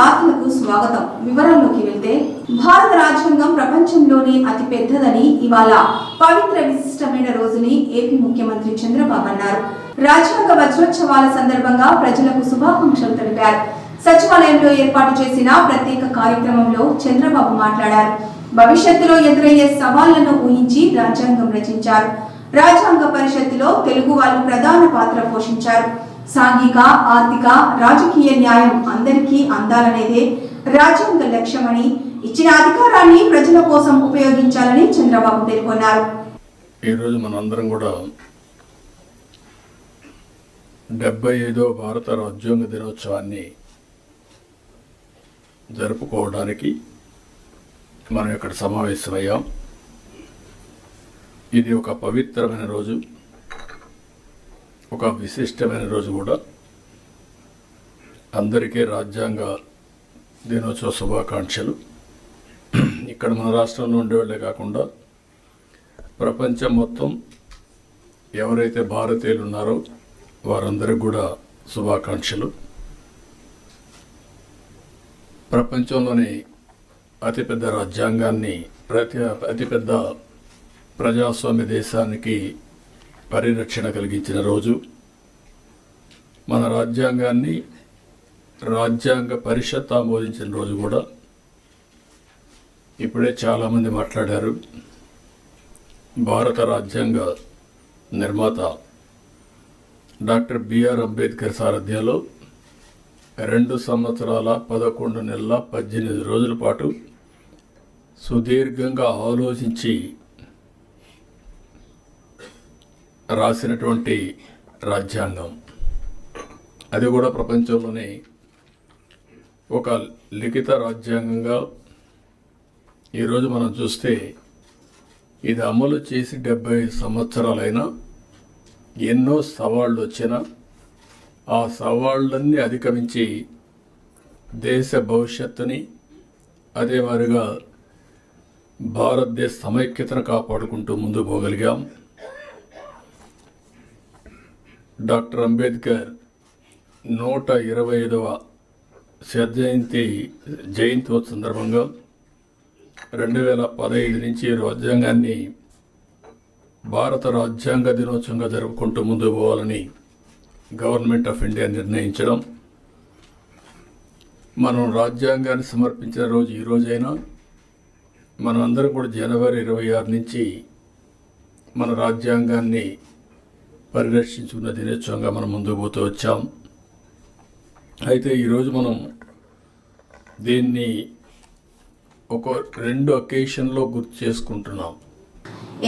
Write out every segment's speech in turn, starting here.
వార్తలకు స్వాగతం. వివరంలోకి వెళ్తే భారత రాజ్యాంగం ప్రపంచంలోనే అతి పెద్దదని ఇవాళ పవిత్ర విశిష్టమైన రోజుని ఏపీ ముఖ్యమంత్రి చంద్రబాబు అన్నారు. రాజ్యాంగ వజ్రోత్సవాల సందర్భంగా ప్రజలకు శుభాకాంక్షలు తెలిపారు. సచివాలయంలో ఏర్పాటు చేసిన ప్రత్యేక కార్యక్రమంలో చంద్రబాబు మాట్లాడారు. భవిష్యత్తులో ఎదురయ్యే సవాళ్ళను ఊహించి రాజ్యాంగం రచించారు. రాజ్యాంగ పరిషత్తులో తెలుగు వాళ్ళు ప్రధాన పాత్ర పోషించారు. సాంఘిక ఆర్థిక రాజకీయ న్యాయం అందరికీ అందాలనేదే రాజ్యాంగ లక్ష్యమని ఇచ్చిన అధికారాన్ని ప్రజల కోసం ఉపయోగించాలని చంద్రబాబు పేర్కొన్నారు. ఈరోజు మనందరం కూడా డెబ్బై ఐదో భారత రాజ్యాంగ దినోత్సవాన్ని జరుపుకోవడానికి మనం ఇక్కడ సమావేశమయ్యాం. ఇది ఒక పవిత్రమైన రోజు. ఒక విశిష్టమైన రోజు కూడా. అందరికీ రాజ్యాంగ దినోత్సవ శుభాకాంక్షలు. ఇక్కడ మన రాష్ట్రంలో ఉండేవాళ్ళే కాకుండా ప్రపంచం మొత్తం ఎవరైతే భారతీయులు ఉన్నారో వారందరికి కూడా శుభాకాంక్షలు. ప్రపంచంలోని అతిపెద్ద రాజ్యాంగాన్ని ప్రతి అతిపెద్ద ప్రజాస్వామ్య దేశానికి పరిరక్షణ కలిగించిన రోజు మన రాజ్యాంగాన్ని రాజ్యాంగ పరిషత్ ఆమోదించిన రోజు కూడా ఇప్పుడే చాలామంది మాట్లాడారు. భారత రాజ్యాంగ నిర్మాత డాక్టర్ బిఆర్ అంబేద్కర్ సారథ్యంలో రెండు సంవత్సరాల పదకొండు నెలల పద్దెనిమిది రోజుల పాటు సుదీర్ఘంగా ఆలోచించి రాసినటువంటి రాజ్యాంగం. అది కూడా ప్రపంచంలోనే ఒక లిఖిత రాజ్యాంగంగా ఈరోజు మనం చూస్తే ఇది అమలు చేసి డెబ్బై సంవత్సరాలైనా ఎన్నో సవాళ్ళు వచ్చినా ఆ సవాళ్ళన్నీ అధిగమించి దేశ భవిష్యత్తుని అదే మాదిరిగా భారతదేశ సమైక్యతను కాపాడుకుంటూ ముందు పోగలిగాం. డాక్టర్ అంబేద్కర్ నూట ఇరవై ఐదవ జయంతి జయంతి సందర్భంగా రెండు వేల పదహైదు నుంచి రాజ్యాంగాన్ని భారత రాజ్యాంగ దినోత్సవంగా జరుపుకుంటూ ముందుకు పోవాలని గవర్నమెంట్ ఆఫ్ ఇండియా నిర్ణయించడం. మనం రాజ్యాంగాన్ని సమర్పించిన రోజు ఈ రోజైనా మనం అందరం కూడా జనవరి ఇరవై ఆరు నుంచి మన రాజ్యాంగాన్ని పరిరక్షించుకున్న దినోత్సవంగా మనం ముందుకు పోతూ వచ్చాం. అయితే ఈరోజు మనం దీన్ని ఒక రెండు అకేషన్లో గుర్తు చేసుకుంటున్నాం.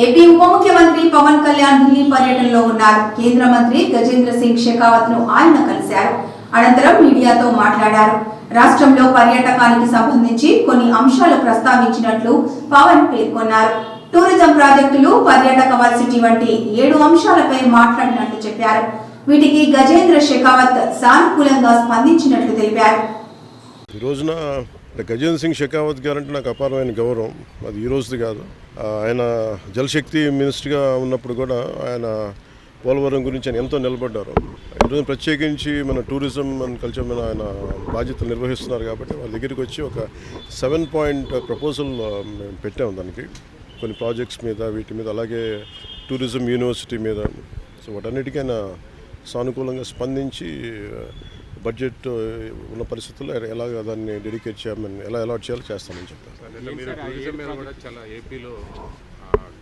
ఏపీ ఉప ముఖ్యమంత్రి పవన్ కళ్యాణ్ ఢిల్లీ పర్యటనలో ఉన్నారు. కేంద్ర మంత్రి గజేంద్ర సింగ్ షెకావత్ను ఆయన కలిశారు. అనంతరం మీడియాతో మాట్లాడారు. రాష్ట్రంలో పర్యాటకానికి సంబంధించి కొన్ని అంశాలు ప్రస్తావించినట్లు పవన్ పేర్కొన్నారు. టూరిజం ప్రాజెక్టులు పర్యాటక వర్సిటీ వంటి ఏడు అంశాలపై మాట్లాడినట్లు చెప్పారు. వీటికి గజేంద్ర షెకావత్ సానుకూలంగా స్పందించినట్లు తెలిపారు. ఈ రోజున గజేంద్ర సింగ్ షెకావత్ గారు అంటే నాకు అపారమైన గౌరవం. అది ఈ రోజుది కాదు. ఆయన జలశక్తి మినిస్టర్గా ఉన్నప్పుడు కూడా ఆయన పోలవరం గురించి ఆయన ఎంతో నిలబడ్డారు. ఈరోజు ప్రత్యేకించి మన టూరిజం అండ్ కల్చర్ మీద ఆయన బాధ్యతలు నిర్వహిస్తున్నారు కాబట్టి వాళ్ళ దగ్గరికి వచ్చి ఒక సెవెన్ పాయింట్ ప్రపోజల్ మేము పెట్టాము దానికి. కొన్ని ప్రాజెక్ట్స్ మీద వీటి మీద అలాగే టూరిజం యూనివర్సిటీ మీద. సో వాటన్నిటికీ ఆయన సానుకూలంగా స్పందించి బడ్జెట్ ఉన్న పరిస్థితుల్లో ఎలాగ దాన్ని డెడికేట్ చేయమని ఎలా అలాట్ చేయాలో చేస్తామని చెప్పారు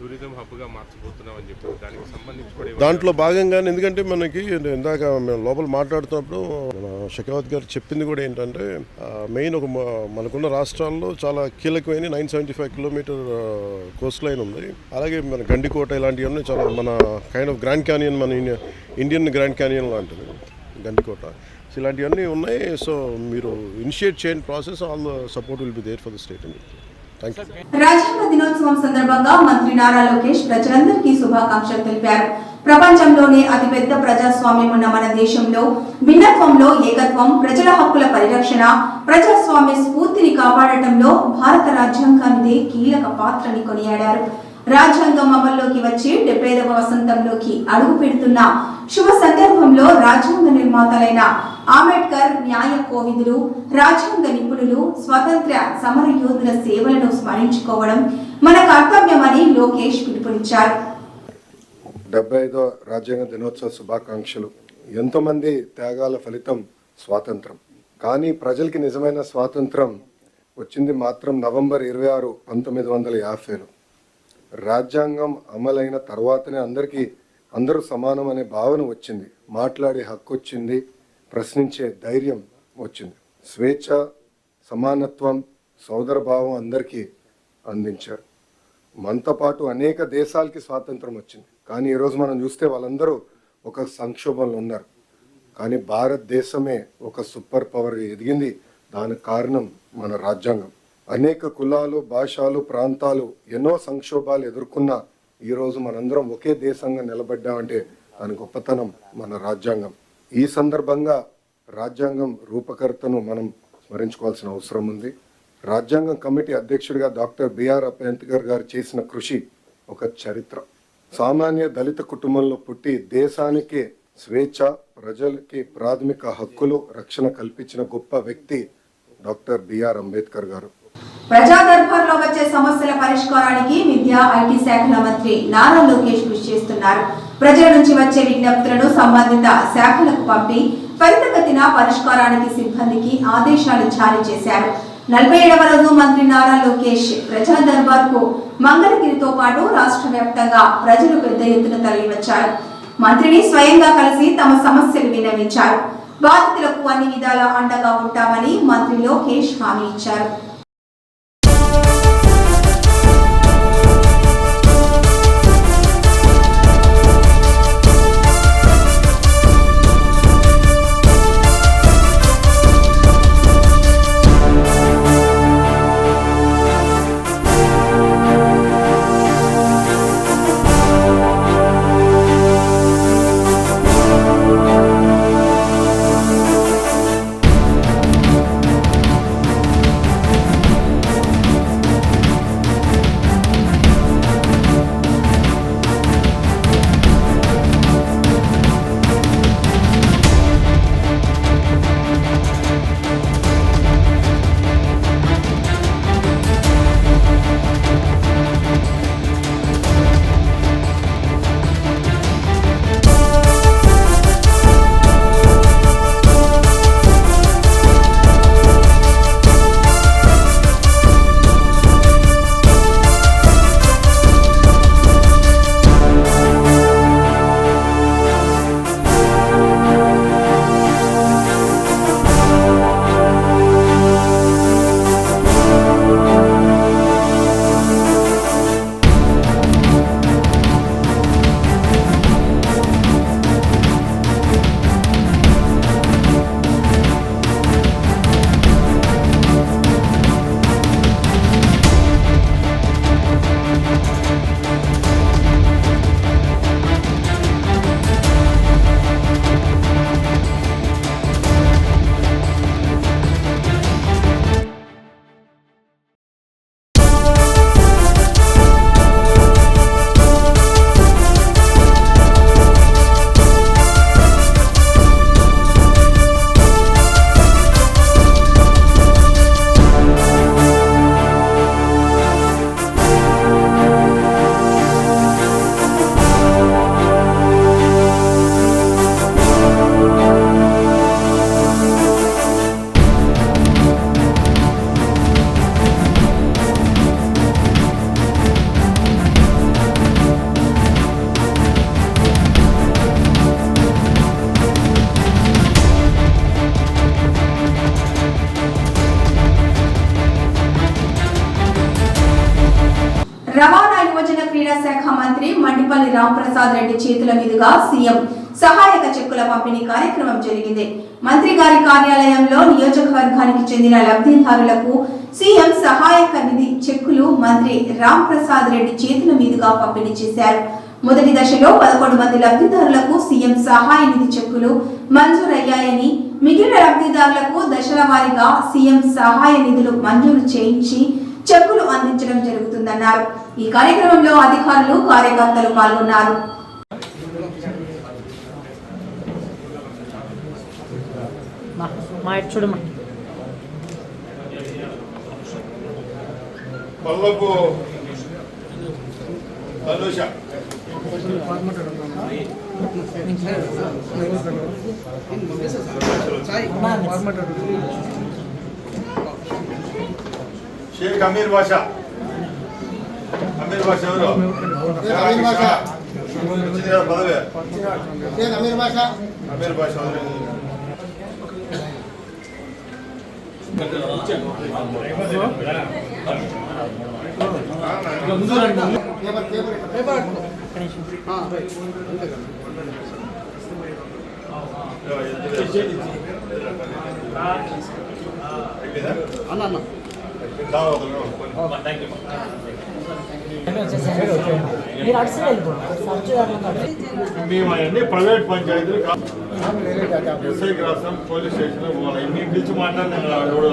టూరిజం హబ్గా మార్చబోతున్నామని చెప్పి దానికి సంబంధించి కూడా దాంట్లో భాగంగానే ఎందుకంటే మనకి ఇందాక మేము లోపల మాట్లాడుతున్నప్పుడు మన గారు చెప్పింది కూడా ఏంటంటే మెయిన్ ఒక మనకున్న రాష్ట్రాల్లో చాలా కీలకమైన nine seventy five kilometre coastline ఉంది. అలాగే మన గండికోట ఇలాంటివన్నీ చాలా మన కైండ్ ఆఫ్ గ్రాండ్ క్యానియన్ మన ఇండియన్ గ్రాండ్ క్యానియన్ లాంటిది గండికోట. సో ఇలాంటివన్నీ ఉన్నాయి. సో మీరు ఇనిషియేట్ చేయని process all support will be there for the state అని చెప్తారు రాజ్యాంగ దినోత్సవం సందర్భంగా మంత్రి నారా లోకేష్ ప్రజలందరికీ శుభాకాంక్షలు తెలిపారు. ప్రపంచంలోనే అతిపెద్ద ప్రజాస్వామ్యం ఉన్న మన దేశంలో భిన్నత్వంలో ఏకత్వం ప్రజల హక్కుల పరిరక్షణ ప్రజాస్వామ్య స్ఫూర్తిని కాపాడటంలో భారత రాజ్యాంగానిదే కీలక పాత్రని కొనియాడారు. రాజ్యాంగం అమల్లోకి వచ్చి డెబ్బైదవ వసంతంలోకి అడుగు పెడుతున్న శుభ సందర్భంలో రాజ్యాంగ నిర్మాతలైన అంబేద్కర్ న్యాయ కోవిదులు రాజ్యాంగ నిపుణులు స్వతంత్ర సమర యోధుల సేవలను స్మరించుకోవడం మన కర్తవ్యమని లోకేష్ పిలుపునిచ్చారు. డెబ్బై ఐదో రాజ్యాంగ దినోత్సవ శుభాకాంక్షలు. ఎంతోమంది త్యాగాల ఫలితం స్వాతంత్రం. కానీ ప్రజలకి నిజమైన స్వాతంత్రం వచ్చింది మాత్రం నవంబర్ ఇరవై ఆరు పంతొమ్మిది వందల యాభైలో. రాజ్యాంగం అమలైన తర్వాతనే అందరికీ అందరూ సమానం అనే భావన వచ్చింది. మాట్లాడే హక్కు వచ్చింది. ప్రశ్నించే ధైర్యం వచ్చింది. స్వేచ్ఛ సమానత్వం సోదరభావం అందరికీ అందించారు. మనతో పాటు అనేక దేశాలకి స్వాతంత్రం వచ్చింది. కానీ ఈరోజు మనం చూస్తే వాళ్ళందరూ ఒక సంక్షోభంలో ఉన్నారు. కానీ భారతదేశమే ఒక సూపర్ పవర్ ఎదిగింది. దానికి కారణం మన రాజ్యాంగం. అనేక కులాలు భాషలు ప్రాంతాలు ఎన్నో సంక్షోభాలు ఎదుర్కొన్న ఈరోజు మనందరం ఒకే దేశంగా నిలబడ్డామంటే దాని గొప్పతనం మన రాజ్యాంగం. ఈ సందర్భంగా రాజ్యాంగం రూపకర్తను మనం స్మరించుకోవాల్సిన అవసరం ఉంది. రాజ్యాంగం కమిటీ అధ్యక్షుడిగా డాక్టర్ బిఆర్ అంబేద్కర్ గారు చేసిన కృషి ఒక చరిత్ర. సామాన్య దళిత కుటుంబంలో పుట్టి దేశానికి స్వేచ్ఛ ప్రజలకి ప్రాథమిక హక్కులు రక్షణ కల్పించిన గొప్ప వ్యక్తి డాక్టర్ బిఆర్ అంబేద్కర్ గారు. ప్రజా దర్బార్లో వచ్చే సమస్యల పరిష్కారానికి విద్యా ఐటీ శాఖల మంత్రి నారా లోకేష్ కృషి చేస్తున్నారు. ప్రజల నుంచి వచ్చే విజ్ఞప్తులను సంబంధిత శాఖలకు పంపి త్వరితగతిన పరిష్కారానికి సిబ్బందికి ఆదేశాలు జారీ చేశారు. నలభై ఏడవ రోజు మంత్రి నారా లోకేష్ ప్రజా దర్బార్కు మంగళగిరితో పాటు రాష్ట్ర వ్యాప్తంగా ప్రజలు పెద్ద ఎత్తున తరలివచ్చారు. మంత్రిని స్వయంగా కలిసి తమ సమస్యలు విన్నవించారు. బాధితులకు అన్ని విధాలా అండగా ఉంటామని మంత్రి లోకేష్ హామీ ఇచ్చారు. ప్రసాద్ రెడ్డి చేతుల మీదుగా సీఎం సహాయక చెక్కుల పంపిణీ కార్యక్రమం జరిగింది. మంత్రి గారి కార్యాలయంలో నియోజకవర్గానికి చెందిన లబ్ధిదారులకు సీఎం సహాయక నిధి చెక్కులు మంత్రి రామ్ ప్రసాద్ రెడ్డి చేతుల మీదుగా పంపిణీ చేశారు. మొదటి దశలో పదకొండు మంది లబ్ధిదారులకు సీఎం సహాయ నిధి చెక్కులు మంజూరయ్యాయని మిగిలిన లబ్ధిదారులకు దశల వారీగా సీఎం సహాయ నిధులు మంజూరు చేయించి చెక్కులు అందించడం జరుగుతుందన్నారు. ఈ కార్యక్రమంలో అధికారులు కార్యకర్తలు పాల్గొన్నారు. పల్లపు తనుష. షేక్ అమీర్ బాషా అమీర్ బాషా ఎవరు? అమీర్ బాషా పదవి. అమీర్ బాషా అమీర్ బాషా అటు సైడ్ వెళ్ళిపోండి సర్చ్ మేము అవన్నీ ప్రైవేట్ పంచాయతీలు కా- ఎస్ఐకి రాస్తాం పోలీస్ స్టేషన్ ఇన్ని పిలిచి మాట్లాడిన కూడా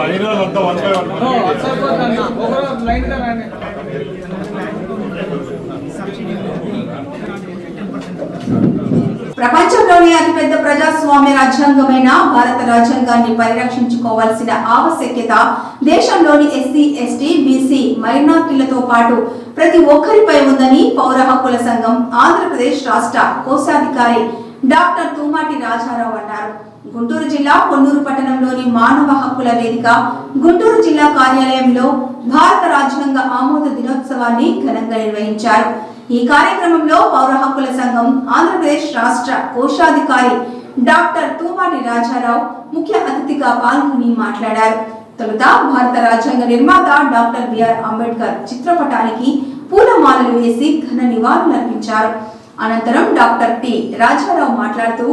అయిన వాళ్ళంతా వన్ బై వన్ ప్రపంచంలోనే అతిపెద్ద ప్రజాస్వామ్య రాజ్యాంగమైన భారత రాజ్యాంగాన్ని పరిరక్షించుకోవాల్సిన ఆవశ్యకత దేశంలోని ఎస్సీ ఎస్టీ బీసీ మైనార్టీలతో పాటు ప్రతి ఒక్కరిపై ఉందని పౌర హక్కుల సంఘం ఆంధ్రప్రదేశ్ రాష్ట్ర కోశాధికారి డాక్టర్ తూమాటి రాజారావు అన్నారు. గుంటూరు జిల్లా కొన్నూరు పట్టణంలోని మానవ హక్కుల వేదిక గుంటూరు జిల్లా కార్యాలయంలో భారత రాజ్యాంగ ఆమోద దినోత్సవాన్ని ఘనంగా నిర్వహించారు. ఈ కార్యక్రమంలో పౌర హక్కుల సంఘం ఆంధ్రప్రదేశ్ రాష్ట్ర కోశాధికారి డాక్టర్ తూపాటి రాజారావు ముఖ్య అతిథిగా పాల్గొని మాట్లాడారు. తొలుత భారత రాజ్యాంగ నిర్మాత డాక్టర్ బిఆర్ అంబేద్కర్ చిత్రపటానికి పూలమాలలు వేసి ఘన నివాళులర్పించారు. అనంతరం డాక్టర్ పి రాజారావు మాట్లాడుతూ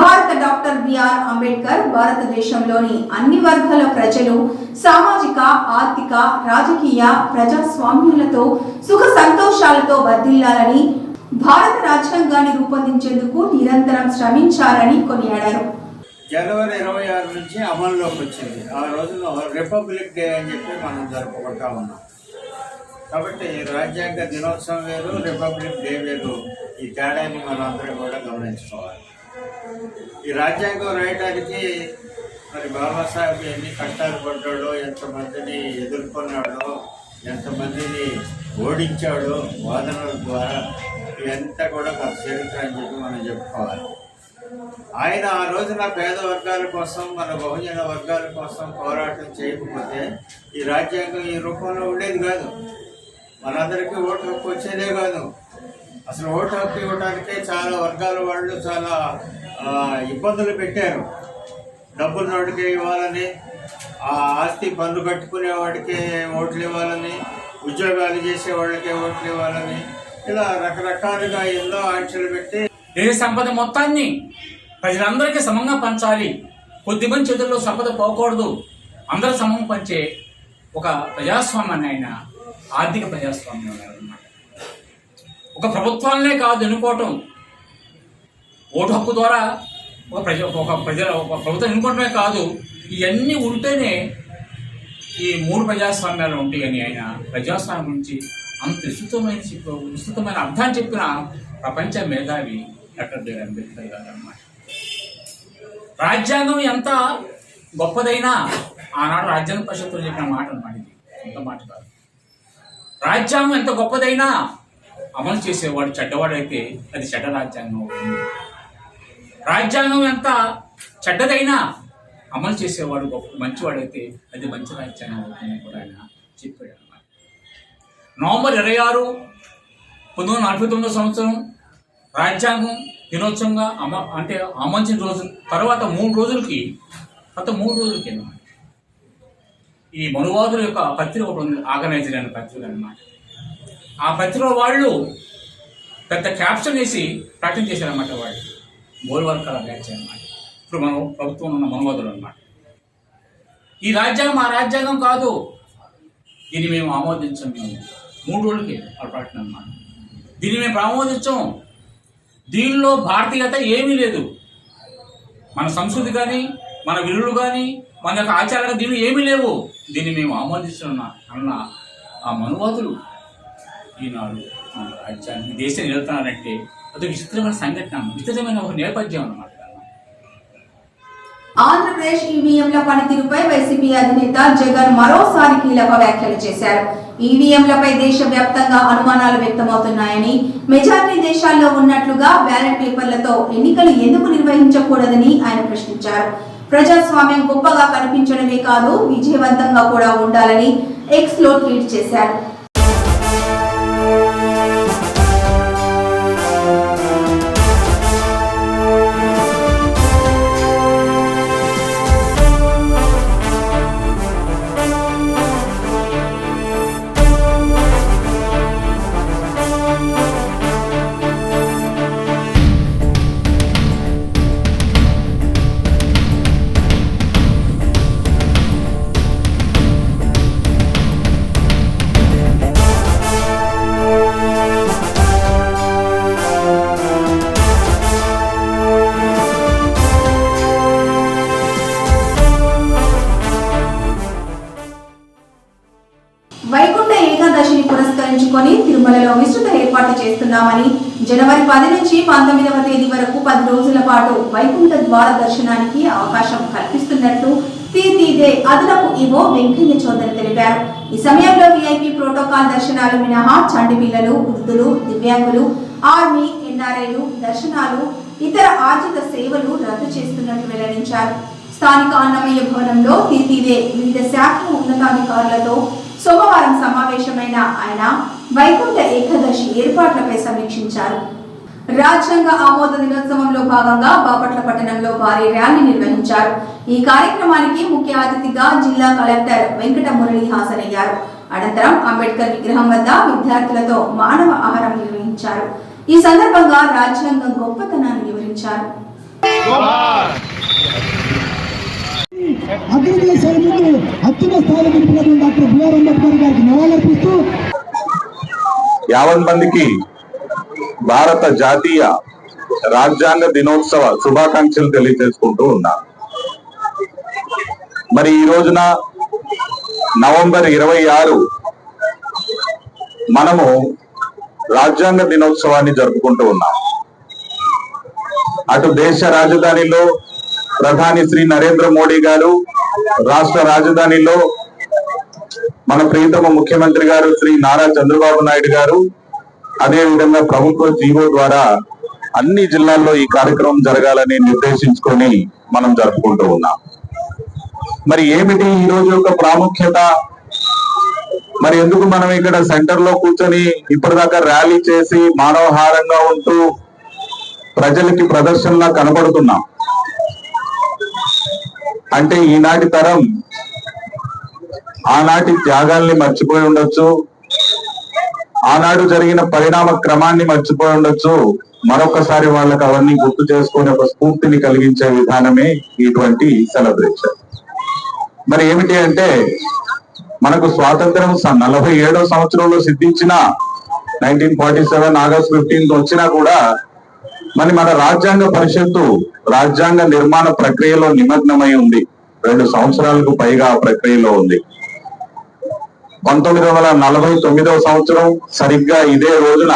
భారత డాక్టర్ బిఆర్ అంబేద్కర్ భారతదేశంలోని అన్ని వర్గాల ప్రజలు సామాజిక ఆర్థిక రాజకీయ ప్రజాస్వామ్యాలతో సుఖ సంతోషాలతో వర్ధిల్లాలని భారత రాజ్యాంగాన్ని రూపొందించేందుకు నిరంతరం శ్రమించారని కొనియాడారు. జనవరి ఇరవై ఆరు నుంచి అమల్లోకి వచ్చింది. ఆ రోజున రిపబ్లిక్ డే అని చెప్పి మనం జరుపుకుంటా ఉన్నాం. కాబట్టి రాజ్యాంగ దినోత్సవం వేరు రిపబ్లిక్ డే వేరు. ఈ తేడాన్ని మనం అందరం కూడా గమనించుకోవాలి. ఈ రాజ్యాంగం రాయడానికి మరి బాబాసాహెబ్ ఎన్ని కష్టాలు పడ్డాడో ఎంతమందిని ఎదుర్కొన్నాడో ఎంతమందిని ఓడించాడో వాదనల ద్వారా ఇదంతా కూడా ఒక చరిత్ర అని చెప్పి మనం చెప్పుకోవాలి. ఆయన ఆ రోజున పేద వర్గాల కోసం మన బహుజన వర్గాల కోసం పోరాటం చేయకపోతే ఈ రాజ్యాంగం ఈ రూపంలో ఉండేది కాదు. మనందరికీ ఓటు హక్కు వచ్చేదే కాదు. అసలు ఓటు హక్కు ఇవ్వడానికే చాలా వర్గాల వాళ్ళు చాలా ఇబ్బందులు పెట్టారు. డబ్బులు నోటికే ఇవ్వాలని ఆ ఆస్తి పన్ను కట్టుకునే వాడికి ఓట్లు ఇవ్వాలని ఉద్యోగాలు చేసే వాళ్ళకి ఓట్లు ఇవ్వాలని ఇలా రకరకాలుగా ఎన్నో ఆంక్షలు పెట్టి దేశ సంపద మొత్తాన్ని ప్రజలందరికీ సమంగా పంచాలి. కొద్దిమంది చేతుల్లో సంపద పోకూడదు. అందరూ సమం పంచే ఒక ప్రజాస్వామ్యాన్ని ఆయన ఆర్థిక ప్రజాస్వామ్యం అన్నమాట. ఒక ప్రభుత్వాలనే కాదు ఎన్నుకోవటం. ఓటు హక్కు ద్వారా ఒక ప్రజ ఒక ప్రజల ఒక ప్రభుత్వం ఎన్నుకోవటమే కాదు ఇవన్నీ ఉంటేనే ఈ మూడు ప్రజాస్వామ్యాలు ఉంటాయని ఆయన ప్రజాస్వామ్యం నుంచి అంత విస్తృతమైన విస్తృతమైన అర్థాన్ని చెప్పిన ప్రపంచ మేధావి డాక్టర్ బిఆర్ అంబేద్కర్ గారు అన్నమాట. రాజ్యాంగం ఎంత గొప్పదైనా ఆనాడు రాజ్యాంగ పరిషత్తులు చెప్పిన మాట అన్నమాట ఇది. సొంత మాట కాదు. రాజ్యాంగం ఎంత గొప్పదైనా అమలు చేసేవాడు చెడ్డవాడైతే అది చెడ్డ రాజ్యాంగం అవుతుంది. రాజ్యాంగం ఎంత చెడ్డదైనా అమలు చేసేవాడు గొప్ప మంచివాడైతే అది మంచి రాజ్యాంగం అవుతుందని కూడా ఆయన చెప్పాడు అనమాట నవంబర్ ఇరవై ఆరు పంతొమ్మిది వందల నలభై తొమ్మిదో సంవత్సరం రాజ్యాంగం దినోత్సవంగా అమ అంటే అమర్చిన రోజు తర్వాత మూడు రోజులకి గత మూడు రోజులకి అనమాట ఈ మనువాదుల యొక్క పత్రిక ఒకటి ఉంది ఆర్గనైజర్ అనే పత్రిక అన్నమాట. ఆ పత్రిక వాళ్ళు పెద్ద క్యాప్షన్ వేసి ప్రకటన చేశారన్నమాట వాళ్ళు. గోల్వర్కర్ బ్యాచ్ అన్నమాట ఇప్పుడు మనం ప్రభుత్వం ఉన్న మనువాదులు అన్నమాట. ఈ రాజ్యాంగం ఆ రాజ్యాంగం కాదు. దీన్ని మేము ఆమోదించాం మేము. మూడు రోజులకి ఆ ప్రకటన అన్నమాట. దీన్ని మేము ఆమోదించాం. దీనిలో భారతీయత ఏమీ లేదు. మన సంస్కృతి కానీ మన విలువలు కానీ మన యొక్క ఆచారాలు దీనిలో ఏమీ లేవు. దీన్ని మేము ఆమోదిస్తున్న అన్న ఆ మనువాదులు ఈనాడు మన రాజ్యాన్ని ఈ దేశం నిలుపుతున్నారంటే అది విచిత్రమైన సంఘటన విచిత్రమైన ఒక నేపథ్యం అన్నమాట. ఆంధ్రప్రదేశ్ ఈవీఎంల పనితీరుపై వైసీపీ అధినేత జగన్ మరోసారి కీలక వ్యాఖ్యలు చేశారు. ఈవీఎంలపై దేశవ్యాప్తంగా అనుమానాలు వ్యక్తమవుతున్నాయని మెజార్టీ దేశాల్లో ఉన్నట్లుగా బ్యాలెట్ పేపర్లతో ఎన్నికలు ఎందుకు నిర్వహించకూడదని ఆయన ప్రశ్నించారు. ప్రజాస్వామ్యం గొప్పగా కనిపించడమే కాదు విజయవంతంగా కూడా ఉండాలని ఎక్స్లో ట్వీట్ చేశారు. చేస్తున్నామని జనవరి పది నుంచి పంతొమ్మిదవ తేదీ వరకు పది రోజుల పాటు వైకుంఠ ద్వార దర్శనానికి అవకాశం కల్పిస్తున్నట్లు తీర్తీదే అదనపు ఈవో వెంకయ్య చౌదరి తెలిపారు. ఈ సమయంలో విఐపి ప్రోటోకాల్ దర్శనాలు మినహా చండి పిల్లలు వృద్ధులు దివ్యాంగులు ఆర్మీ ఎన్ఆర్ఐలు దర్శనాలు ఇతర ఆర్జిత సేవలు రద్దు చేస్తున్నట్లు వెల్లడించారు. స్థానిక అన్నమయ్య భవనంలో తీర్తీదే వివిధ శాఖల ఉన్నతాధికారులతో సోమవారం సమావేశమైన ఆయన వైకుంఠ ఏకాదశి ఏర్పాట్లపై సమీక్షించారు. రాజ్యాంగ ఆమోద దినోత్సవంలో భాగంగా బాపట్ల పట్టణంలో భారీ ర్యాలీ నిర్వహించారు. ఈ కార్యక్రమానికి ముఖ్య అతిథిగా జిల్లా కలెక్టర్ వెంకట మురళి హాజరయ్యారు. అనంతరం అంబేద్కర్ విగ్రహం వద్ద విద్యార్థులతో మానవ ఆహారం నిర్వహించారు. ఈ సందర్భంగా రాజ్యాంగం గొప్పతనాన్ని వివరించారు. అగ్రదేశాల ముందు అత్యున్న స్థాయిలో నిలిపినటువంటి డాక్టర్ బిఆర్ అంబేద్కర్ గారికి నివాళులర్పిస్తూ యావత్ మందికి భారత జాతీయ రాజ్యాంగ దినోత్సవ శుభాకాంక్షలు తెలియజేసుకుంటూ ఉన్నా. మరి ఈ రోజున నవంబర్ ఇరవై ఆరు మనము రాజ్యాంగ దినోత్సవాన్ని జరుపుకుంటూ ఉన్నాం. అటు దేశ రాజధానిలో ప్రధాని శ్రీ నరేంద్ర మోడీ గారు రాష్ట్ర రాజధానిలో మన ప్రియతమ ముఖ్యమంత్రి గారు శ్రీ నారా చంద్రబాబు నాయుడు గారు అదే విధంగా ప్రభుత్వ జీవో ద్వారా అన్ని జిల్లాల్లో ఈ కార్యక్రమం జరగాలని నిర్దేశించుకొని మనం జరుపుకుంటూ ఉన్నాం. మరి ఏమిటి ఈ రోజు యొక్క ప్రాముఖ్యత? మరి ఎందుకు మనం ఇక్కడ సెంటర్లో కూర్చొని ఇప్పటిదాకా ర్యాలీ చేసి మానవహారంగా ఉంటూ ప్రజలకి ప్రదర్శనలా కనబడుతున్నాం? అంటే ఈనాటి తరం ఆనాటి త్యాగాల్ని మర్చిపోయి ఉండొచ్చు. ఆనాడు జరిగిన పరిణామ క్రమాన్ని మర్చిపోయి ఉండొచ్చు. మరొకసారి వాళ్ళకి అవన్నీ గుర్తు చేసుకునే ఒక స్ఫూర్తిని కలిగించే విధానమే ఇటువంటి సెలబ్రేషన్. మరి ఏమిటి అంటే మనకు స్వాతంత్రం నలభై ఏడో సంవత్సరంలో సిద్ధించిన nineteen forty seven August fifteenth వచ్చినా కూడా మరి మన రాజ్యాంగ పరిషత్తు రాజ్యాంగ నిర్మాణ ప్రక్రియలో నిమగ్నమై ఉంది. రెండు సంవత్సరాలకు పైగా ఆ ప్రక్రియలో ఉంది. పంతొమ్మిది వందల నలభై తొమ్మిదవ సంవత్సరం సరిగ్గా ఇదే రోజున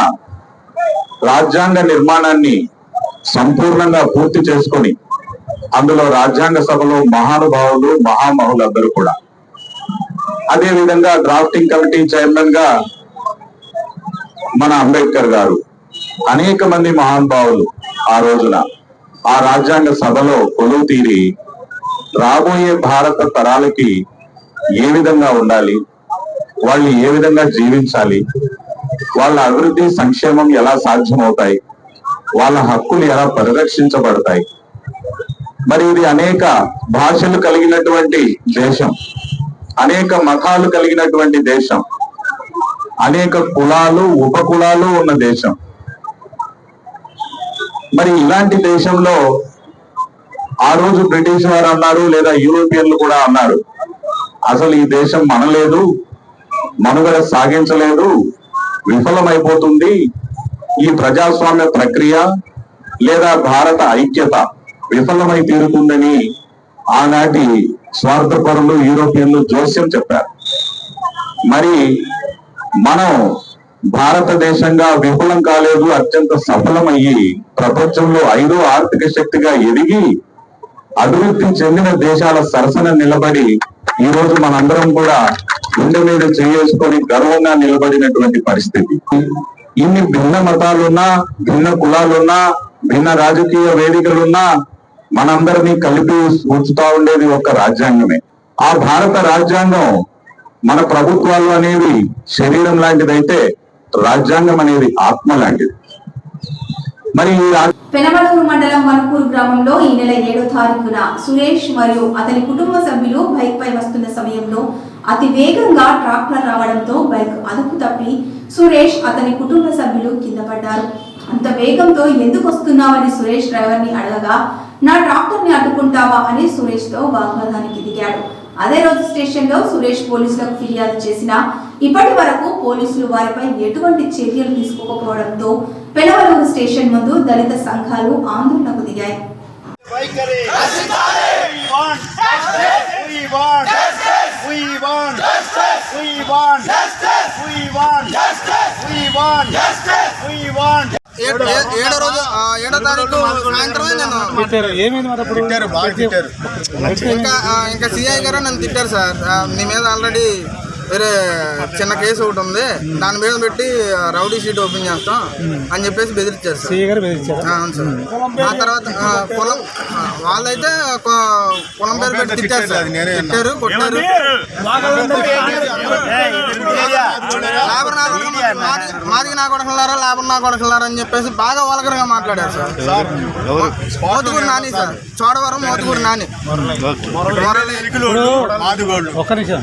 రాజ్యాంగ నిర్మాణాన్ని సంపూర్ణంగా పూర్తి చేసుకొని అందులో రాజ్యాంగ సభలో మహానుభావులు మహామహులందరూ కూడా. అదే విధంగా డ్రాఫ్టింగ్ కమిటీ చైర్మన్గా మన అంబేద్కర్ గారు అనేక మంది మహానుభావులు ఆ రోజున ఆ రాజ్యాంగ సభలో కొలువు తీరి రాబోయే భారత తరాలకి ఏ విధంగా ఉండాలి? వాళ్ళు ఏ విధంగా జీవించాలి? వాళ్ళ అభివృద్ధి సంక్షేమం ఎలా సాధ్యమవుతాయి? వాళ్ళ హక్కులు ఎలా పరిరక్షించబడతాయి? మరి ఇది అనేక భాషలు కలిగినటువంటి దేశం అనేక మతాలు కలిగినటువంటి దేశం అనేక కులాలు ఉపకులాలు ఉన్న దేశం. మరి ఇలాంటి దేశంలో ఆ రోజు బ్రిటిష్ వారు అన్నారు లేదా యూరోపియన్లు కూడా అన్నారు అసలు ఈ దేశం మనలేదు మనుగడ సాగించలేదు. విఫలమైపోతుంది. ఈ ప్రజాస్వామ్య ప్రక్రియ లేదా భారత ఐక్యత విఫలమై తీరుతుందని ఆనాటి స్వార్థపరులు యూరోపియన్లు జోస్యం చెప్పారు. మరి మనం భారతదేశంగా విఫలం కాలేదు అత్యంత సఫలమయ్యి ప్రపంచంలో ఐదో ఆర్థిక శక్తిగా ఎదిగి అభివృద్ధి చెందిన దేశాల సరసన నిలబడి ఈ రోజు మనందరం కూడా గుండె మీద చేసుకొని గర్వంగా నిలబడినటువంటి పరిస్థితి. ఇన్ని భిన్న మతాలున్నా భిన్న కులాలున్నా భిన్న రాజకీయ వేదికలున్నా మనందరినీ కలిపి ఉంచుతా ఉండేది ఒక రాజ్యాంగమే. ఆ భారత రాజ్యాంగం మన ప్రభుత్వాలు అనేవి శరీరం లాంటిదైతే రాజ్యాంగం అనేది ఆత్మ లాంటిది. మరి పెనమలూరు మండలం వనపూర్ గ్రామంలో ఈ నెల ఏడో తారీఖున సురేష్ మరియు అతని కుటుంబ సభ్యులు బైక్ పై వస్తున్న సమయంలో అతి వేగంగా ట్రాక్టర్ రావడంతో బైక్ అదుపు తప్పి సురేష్ అతని కుటుంబ సభ్యులు కింద పడ్డారు. అంత వేగంతో ఎందుకు వస్తున్నావని సురేష్ డ్రైవర్ని అడగగా నా ట్రాక్టర్ని అడ్డుకుంటావా అని సురేష్తో వాగ్వాదానికి దిగాడు. అదే రోజు స్టేషన్లో సురేష్ పోలీసులకు ఫిర్యాదు చేసినా ఇప్పటి వరకు పోలీసులు వారిపై ఎటువంటి చర్యలు తీసుకోకపోవడంతో పెనవలూరు స్టేషన్ ముందు దళిత సంఘాలు ఆందోళనకు దిగాయి. ఏడో రోజు ఆ, ఏడో తారీఖు సాయంత్రం నేను ఏమైంది మరి అప్పుడు? ఇంకా ఆ, ఇంకా సిఐ గారు నన్ను తిట్టారు సార్. నీ మీద ఆల్రెడీ వేరే చిన్న కేసు ఒకటి ఉంది. దాని మీద పెట్టి రౌడీ షీట్ ఓపెన్ చేస్తాం అని చెప్పేసి బెదిరించారు సార్? ఆ, అవును సార్. ఆ తర్వాత ఆ, వాళ్ళైతే కులం పేరు పెట్టి తిట్టారు సార్ తిట్టారు కొట్టారు. లేబర్ నా మాది- నా కొడుకులారా లేబర్ నా కొడుకులారా అని చెప్పేసి బాగా వలకరగా మాట్లాడారు సార్. మోతుకూరు నాని సార్. చోడవరం మోతుకూరు నాని. ఒక్క నిమిషం.